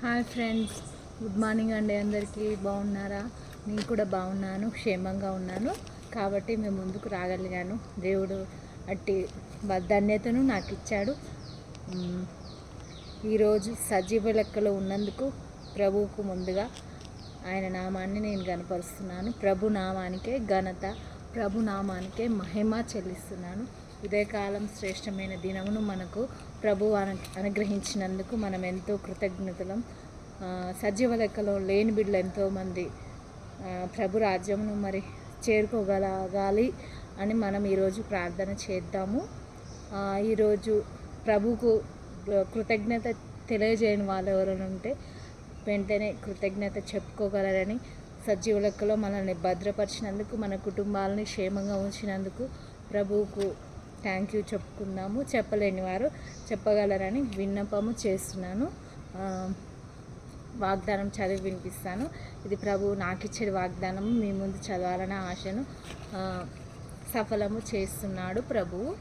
Hi friends good morning అండి అందరికీ. బాగున్నారా? నేను కూడా బాగున్నాను క్షేమంగా ఉన్నాను. కాబట్టి మేము ముందుకు రాగలిగాను. దేవుడు అట్టి ధన్యతను నాకు ఇచ్చాడు ఈరోజు సజీవ లెక్కలో ఉన్నందుకు ప్రభువుకు ముందుగా ఆయన నామాన్ని నేను గనపరుస్తున్నాను. ప్రభు నామానికే ఘనత ప్రభు నామానికే మహిమ చెల్లిస్తున్నాను. ఉదయకాలం శ్రేష్టమైన దినమును మనకు ప్రభు అనుగ్రహించినందుకు మనం ఎంతో కృతజ్ఞతలం. సజీవ లెక్కలో లేని బిడ్డలు ఎంతోమంది ప్రభు రాజ్యమును మరి చేరుకోగలగాలి అని మనం ఈరోజు ప్రార్థన చేద్దాము. ఈరోజు ప్రభుకు కృతజ్ఞత తెలియజేయని వాళ్ళు ఎవరైనా ఉంటే వెంటనే కృతజ్ఞత చెప్పుకోగలరని సజీవ లెక్కలో మనల్ని భద్రపరిచినందుకు మన కుటుంబాలని క్షేమంగా ఉంచినందుకు ప్రభువుకు థ్యాంక్ యూ చెప్పుకుందాము. చెప్పలేని వారు చెప్పగలరని విన్నపము చేస్తున్నాను. వాగ్దానం చదివి వినిపిస్తాను. ఇది ప్రభు నాకు ఇచ్చే వాగ్దానము. మీ ముందు చదవాలనే ఆశను సఫలము చేస్తున్నాడు ప్రభువు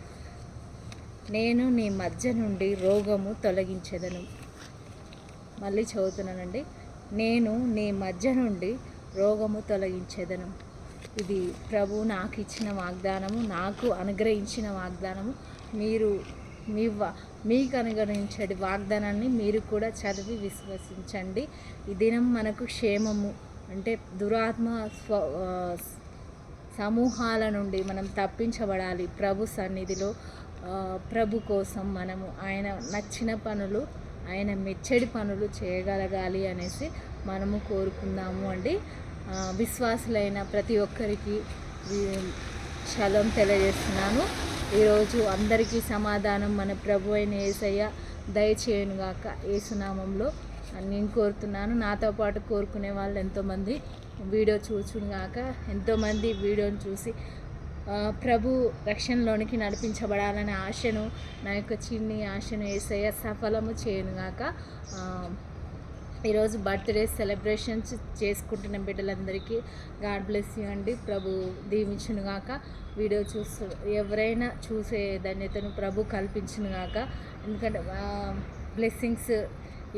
నేను నీ మధ్య నుండి రోగము తొలగించదను. మళ్ళీ చదువుతున్నానండి. నేను నీ మధ్య నుండి రోగము తొలగించేదను. ఇది ప్రభు నాకు ఇచ్చిన వాగ్దానము నాకు అనుగ్రహించిన వాగ్దానము. మీరు మీ వా మీకు అనుగ్రహించే వాగ్దానాన్ని మీరు కూడా చదివి విశ్వసించండి. ఈ దినం మనకు క్షేమము. అంటే దురాత్మ స్వ సమూహాల నుండి మనం తప్పించబడాలి ప్రభు సన్నిధిలో. ప్రభు కోసం మనము ఆయన నచ్చిన పనులు ఆయన మెచ్చడి పనులు చేయగలగాలి అనేసి మనము కోరుకుందాము అండి. విశ్వాసులైన ప్రతి ఒక్కరికి శలం తెలియజేస్తున్నాను. ఈరోజు అందరికీ సమాధానం మన ప్రభు అయిన ఏసయ్య దయచేయనుగాక. ఏసునామంలో నేను కోరుతున్నాను. నాతో పాటు కోరుకునే వాళ్ళు ఎంతోమంది వీడియో చూచునుగాక. ఎంతోమంది వీడియోని చూసి ప్రభు రక్షణలోనికి నడిపించబడాలనే ఆశను నా యొక్క చిన్ని ఆశను ఏసయ్య సఫలము చేయనుగాక. గాక ఈరోజు బర్త్డే సెలబ్రేషన్స్ చేసుకుంటున్న బిడ్డలందరికీ గాడ్ బ్లెస్ యూ అండి. ప్రభు దీవించును గాక. వీడియో చూస్తు ఎవరైనా చూసే ధన్యతను ప్రభు కల్పించును గాక. ఎందుకంటే బ్లెస్సింగ్స్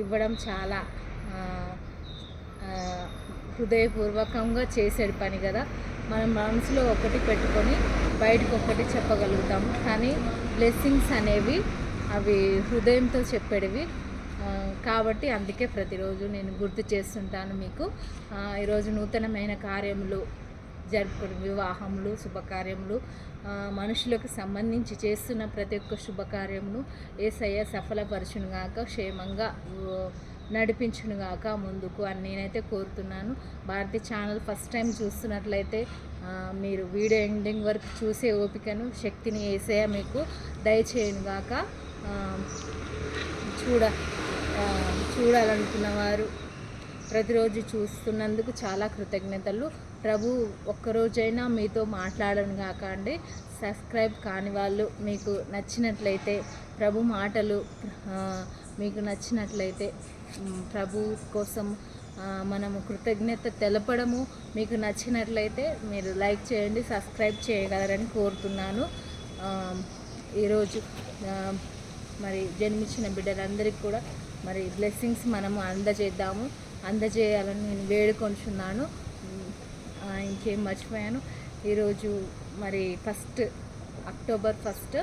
ఇవ్వడం చాలా హృదయపూర్వకంగా చేసేది పని కదా. మనం మనసులో ఒకటి పెట్టుకొని బయటకు ఒకటి చెప్పగలుగుతాము కానీ బ్లెస్సింగ్స్ అనేవి అవి హృదయంతో చెప్పేటివి కాబట్టి అందుకే ప్రతిరోజు నేను గుర్తు చేస్తుంటాను మీకు. ఈరోజు నూతనమైన కార్యములు జరుపుకునే వివాహములు శుభకార్యములు మనుషులకు సంబంధించి చేస్తున్న ప్రతి ఒక్క శుభకార్యమును ఏసయ్య సఫలపరచునుగాక క్షేమంగా ఓ, నడిపించునుగాక ముందుకు అని నేనైతే కోరుతున్నాను. భారతి ఛానల్ ఫస్ట్ టైం చూస్తున్నట్లయితే మీరు వీడియో ఎండింగ్ వరకు చూసే ఓపికను శక్తిని ఏసయ్య మీకు దయచేయునుగాక ఆ, చూడ చూడాలనుకున్న వారు ప్రతిరోజు చూస్తున్నందుకు చాలా కృతజ్ఞతలు. ప్రభు ఒక్కరోజైనా మీతో మాట్లాడను కాక అండి. సబ్స్క్రైబ్ కాని వాళ్ళు మీకు నచ్చినట్లయితే ప్రభు మాటలు మీకు నచ్చినట్లయితే ప్రభు కోసం మనము కృతజ్ఞత తెలపడము. మీకు నచ్చినట్లయితే మీరు లైక్ చేయండి సబ్స్క్రైబ్ చేయగలరని కోరుతున్నాను. ఈరోజు మరి జన్మించిన బిడ్డలందరికీ కూడా మరి బ్లెస్సింగ్స్ మనము అందజేద్దాము. అందజేయాలని నేను వేడుకొంచున్నాను. ఇంకేం మర్చిపోయాను. ఈరోజు మరి ఫస్ట్ అక్టోబర్ ఫస్ట్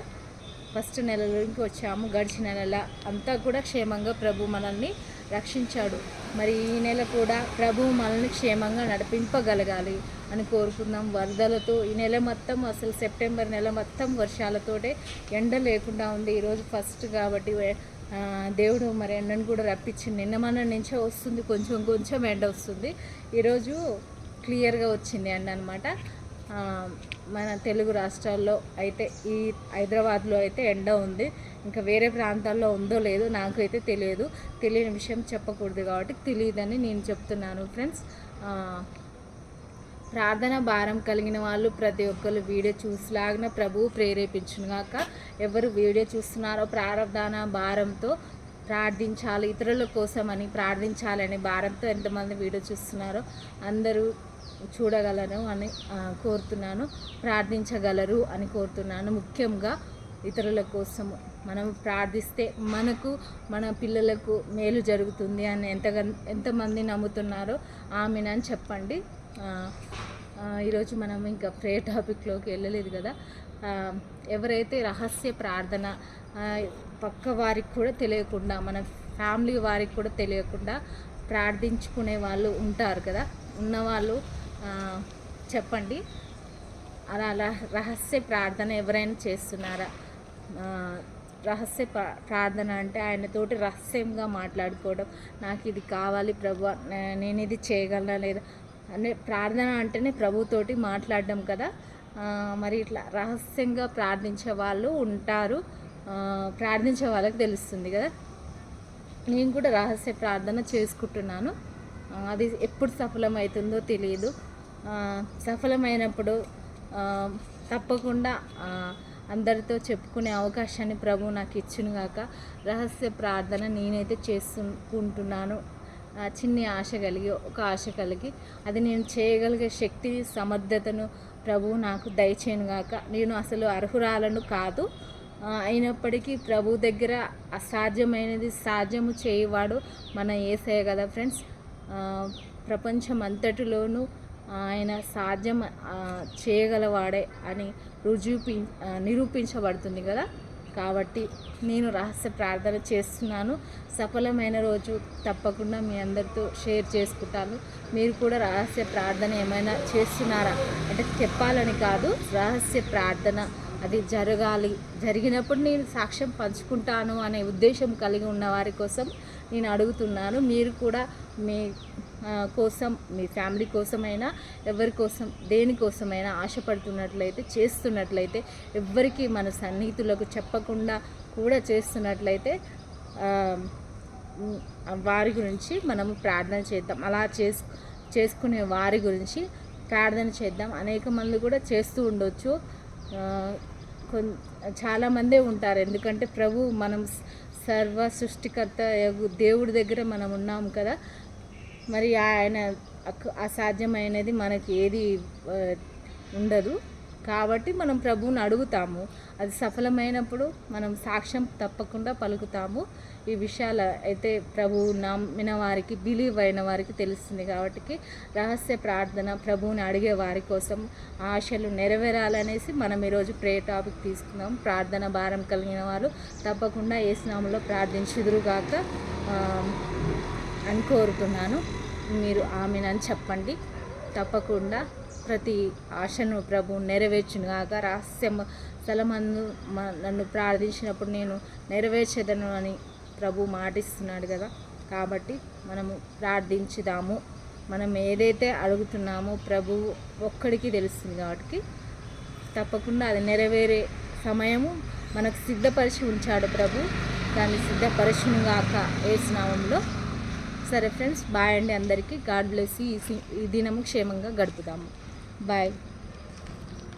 ఫస్ట్ నెలలోకి వచ్చాము. గడిచిన నెల అంతా కూడా క్షేమంగా ప్రభు మనల్ని రక్షించాడు. మరి ఈ నెల కూడా ప్రభు మనల్ని క్షేమంగా నడిపింపగలగాలి. అని కోరుకుందాం. వరదలతో ఈ నెల మొత్తం అసలు సెప్టెంబర్ నెల మొత్తం వర్షాలతోటే ఎండ లేకుండా ఉంది. ఈరోజు ఫస్ట్ కాబట్టి దేవుడు మరి ఎండను కూడా రప్పించింది నిన్న మన నుంచే వస్తుంది. కొంచెం కొంచెం ఎండ వస్తుంది. ఈరోజు క్లియర్గా వచ్చింది ఎండ అనమాట మన తెలుగు రాష్ట్రాల్లో అయితే ఈ హైదరాబాద్లో అయితే ఎండ ఉంది. ఇంకా వేరే ప్రాంతాల్లో ఉందో లేదో నాకు అయితే తెలియదు. తెలియని విషయం చెప్పకూడదు కాబట్టి తెలియదని నేను చెప్తున్నాను ఫ్రెండ్స్. ప్రార్థన భారం కలిగిన వాళ్ళు ప్రతి ఒక్కరు వీడియో చూసిలాగిన ప్రభువు ప్రేరేపించునుగాక. ఎవరు వీడియో చూస్తున్నారో ప్రార్థన భారంతో ప్రార్థించాలి ఇతరుల కోసమని ప్రార్థించాలని భారంతో ఎంతమంది వీడియో చూస్తున్నారో అందరూ చూడగలరు అని కోరుతున్నాను. ప్రార్థించగలరు అని కోరుతున్నాను. ముఖ్యంగా ఇతరుల కోసం మనం ప్రార్థిస్తే మనకు మన పిల్లలకు మేలు జరుగుతుంది అని ఎంత ఎంతమంది నమ్ముతున్నారో ఆమెనని చెప్పండి. ఈరోజు మనం ఇంకా ప్రే టాపిక్లోకి వెళ్ళలేదు కదా. ఎవరైతే రహస్య ప్రార్థన పక్క వారికి కూడా తెలియకుండా మన ఫ్యామిలీ వారికి కూడా తెలియకుండా ప్రార్థించుకునే వాళ్ళు ఉంటారు కదా. ఉన్నవాళ్ళు చెప్పండి. అలా రహస్య ప్రార్థన ఎవరైనా చేస్తున్నారా? రహస్య ప్రార్థన అంటే ఆయనతోటి రహస్యంగా మాట్లాడుకోవడం. నాకు ఇది కావాలి ప్రభు నేను ఇది చేయగలనా లేదా? అనే ప్రార్థన అంటేనే ప్రభుతోటి మాట్లాడడం కదా. మరి ఇట్లా రహస్యంగా ప్రార్థించే వాళ్ళు ఉంటారు. ప్రార్థించే వాళ్ళకి తెలుస్తుంది కదా. నేను కూడా రహస్య ప్రార్థన చేసుకుంటున్నాను. అది ఎప్పుడు సఫలమవుతుందో తెలియదు. సఫలమైనప్పుడు తప్పకుండా అందరితో చెప్పుకునే అవకాశాన్ని ప్రభు నాకు ఇచ్చును గాక. రహస్య ప్రార్థన నేనైతే చేసుకుంటున్నాను. చిన్ని ఆశ కలిగి ఒక ఆశ కలిగి అది నేను చేయగలిగే శక్తి సమర్థతను ప్రభువు నాకు దయచేయను గాక. నేను అసలు అర్హురాలను కాదు. అయినప్పటికీ ప్రభు దగ్గర అసాధ్యమైనది సాధ్యము చేయవాడు మన ఏసయ్య కదా ఫ్రెండ్స్. ప్రపంచం అంతటిలోనూ ఆయన సాధ్యం చేయగలవాడే అని రుజువు నిరూపించబడుతుంది కదా. కాబట్టి నేను రహస్య ప్రార్థన చేస్తున్నాను. సఫలమైన రోజు తప్పకుండా మీ అందరితో షేర్ చేసుకుంటాను. మీరు కూడా రహస్య ప్రార్థన ఏమైనా చేస్తున్నారా? అంటే చెప్పాలని కాదు రహస్య ప్రార్థన అది జరగాలి. జరిగినప్పుడు నేను సాక్ష్యం పంచుకుంటాను అనే ఉద్దేశం కలిగి ఉన్న వారి కోసం నేను అడుగుతున్నాను. మీరు కూడా మీ కోసం మీ ఫ్యామిలీ కోసమైనా ఎవరి కోసం దేనికోసమైనా ఆశపడుతున్నట్లయితే చేస్తున్నట్లయితే ఎవ్వరికీ మన సన్నిహితులకు చెప్పకుండా కూడా చేస్తున్నట్లయితే వారి గురించి మనం ప్రార్థన చేద్దాం. అలా చేసు చేసుకునే వారి గురించి ప్రార్థన చేద్దాం. అనేక మంది కూడా చేస్తూ ఉండొచ్చు. కొన్ చాలామందే ఉంటారు. ఎందుకంటే ప్రభు మనం సర్వ సృష్టికర్త దేవుడి దగ్గర మనం ఉన్నాం కదా. మరి ఆయన అసాధ్యమైనది మనకి ఏది ఉండదు. కాబట్టి మనం ప్రభువుని అడుగుతాము. అది సఫలమైనప్పుడు మనం సాక్ష్యం తప్పకుండా పలుకుతాము. ఈ విషయాలు అయితే ప్రభువు నమ్మిన వారికి బిలీవ్ అయిన వారికి తెలుస్తుంది కాబట్టి రహస్య ప్రార్థన ప్రభువుని అడిగే వారి కోసం ఆశలు నెరవేరాలనేసి మనం ఈరోజు ప్రే టాపిక్ తీసుకుందాం ప్రార్థన భారం కలిగిన వారు తప్పకుండా ఏ స్నామంలో ప్రార్థించుదురుగాక అని కోరుతున్నాను. మీరు ఆమెనని చెప్పండి. తప్పకుండా ప్రతి ఆశను ప్రభు నెరవేర్చును కాక రహస్యం స్థలమందు మ- నన్ను ప్రార్థించినప్పుడు నేను నెరవేర్చేదను అని ప్రభు మాటిస్తున్నాడు కదా. కాబట్టి మనము ప్రార్థించుదాము. మనం ఏదైతే అడుగుతున్నామో ప్రభు ఒక్కడికి తెలుస్తుంది కాబట్టి తప్పకుండా అది నెరవేరే సమయము మనకు సిద్ధపరిచి ఉంచాడు ప్రభు. దాన్ని సిద్ధపరచును గాక ఏ స్నామంలో సరే ఫ్రెండ్స్ బాయ్ అండి అందరికీ. గాడ్ బ్లెస్ ఈ సి- ఈ దినము క్షేమంగా గడుపుదాము. బాయ్.